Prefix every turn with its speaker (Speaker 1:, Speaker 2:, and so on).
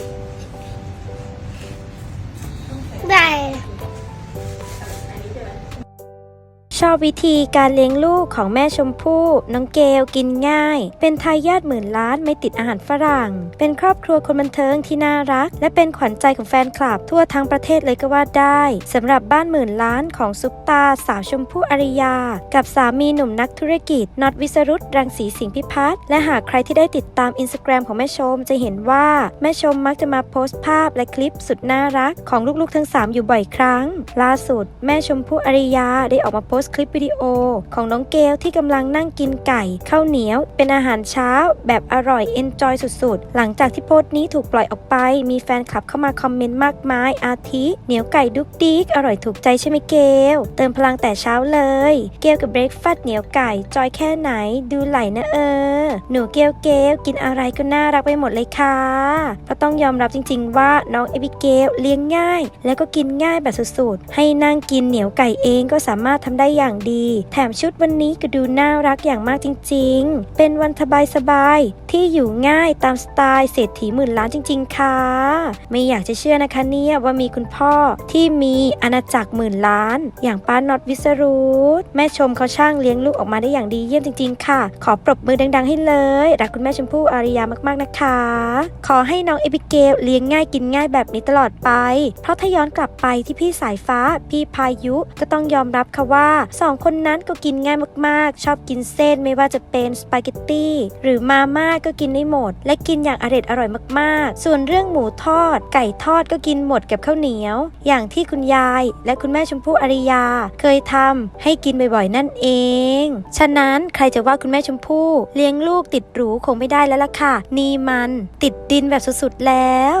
Speaker 1: Thank you.
Speaker 2: ชอบวิธีการเลี้ยงลูกของแม่ชมพู่น้องเกลกินง่าย เป็นทายาทหมื่นล้านไม่ติดอาหารฝรั่ง เป็นครอบครัวคนบันเทิงที่น่ารัก และเป็นขวัญใจของแฟนคลับทั่วทั้งประเทศเลยก็ว่าได้สำหรับบ้านหมื่นล้านของซุปตาสาวชมพู่อารยา กับสามีหนุ่มนักธุรกิจน็อตวิสรุตรังสีสิงห์พิพัฒน์และหากใครที่ได้ติดตามอินสตาแกรมของแม่ชมจะเห็นว่าแม่ชมมักจะมาโพสต์ภาพและคลิปสุดน่ารักของลูกๆทั้งสามอยู่บ่อยครั้ง ล่าสุด แม่ชมพู่อารยาได้ออกมาโพสต์คลิปวิดีโอ ของน้องเกลที่กำลังนั่งกินไก่ข้าวเหนียว เป็นอาหารเช้า แบบอร่อยเอนจอยสุดๆ หลังจากที่โพสต์นี้ถูกปล่อยออกไป มีแฟนคลับเข้ามาคอมเมนต์มากมาย อาทิเหนียวไก่ดุกดิกอร่อยถูกใจใช่ไหมเกลเติมพลังแต่เช้าเลย เกลกับเบรกฟาสต์เหนียวไก่จอยแค่ไหนดูไหลนะเออ หนูเกลเกลกินอะไรก็น่ารักไปหมดเลยค่ะเพราะต้องยอมรับจริง ๆ ว่าน้องเอบิเกลเลี้ยงง่าย แล้วก็กินง่ายแบบสุดๆ ให้นั่งกินเหนียวไก่เองก็สามารถทำได้อย่างดี แถมชุดวันนี้ก็ดูน่ารักอย่างมากจริง ๆ เป็นวันสบายๆที่อยู่ง่ายตามสไตล์เศรษฐีหมื่นล้านจริง ๆ ค่ะ ไม่อยากจะเชื่อนะคะเนี่ยว่ามีคุณพ่อที่มีอาณาจักรหมื่นล้าน อย่างป้าน็อตวิสรุตแม่ชมเขาช่างเลี้ยงลูกออกมาได้อย่างดีเยี่ยมจริง ๆ ค่ะ ขอปรบมือดัง ๆ ให้เลย รักคุณแม่ชมพู่อาริยามากๆนะคะ ขอให้น้องเอพิเกลเลี้ยงง่ายกินง่ายแบบนี้ตลอดไป เพราะถ้าย้อนกลับไปที่พี่สายฟ้า พี่พายุก็ต้องยอมรับค่ะว่าสองคนนั้นก็กินง่ายมากๆ ชอบกินเส้นไม่ว่าจะเป็นสปาเกตตี้หรือมาม่าก็กินได้หมด และกินอย่างอร่อยอร่อยมากๆ ส่วนเรื่องหมูทอด ไก่ทอดก็กินหมดกับข้าวเหนียว อย่างที่คุณยาย และคุณแม่ชมพู่อาริยา เคยทำให้กินบ่อยๆนั่นเอง ฉะนั้นใครจะว่าคุณแม่ชมพู่เลี้ยงลูกติดหรูคงไม่ได้แล้วล่ะค่ะ นี่มันติดดินแบบสุดๆแล้ว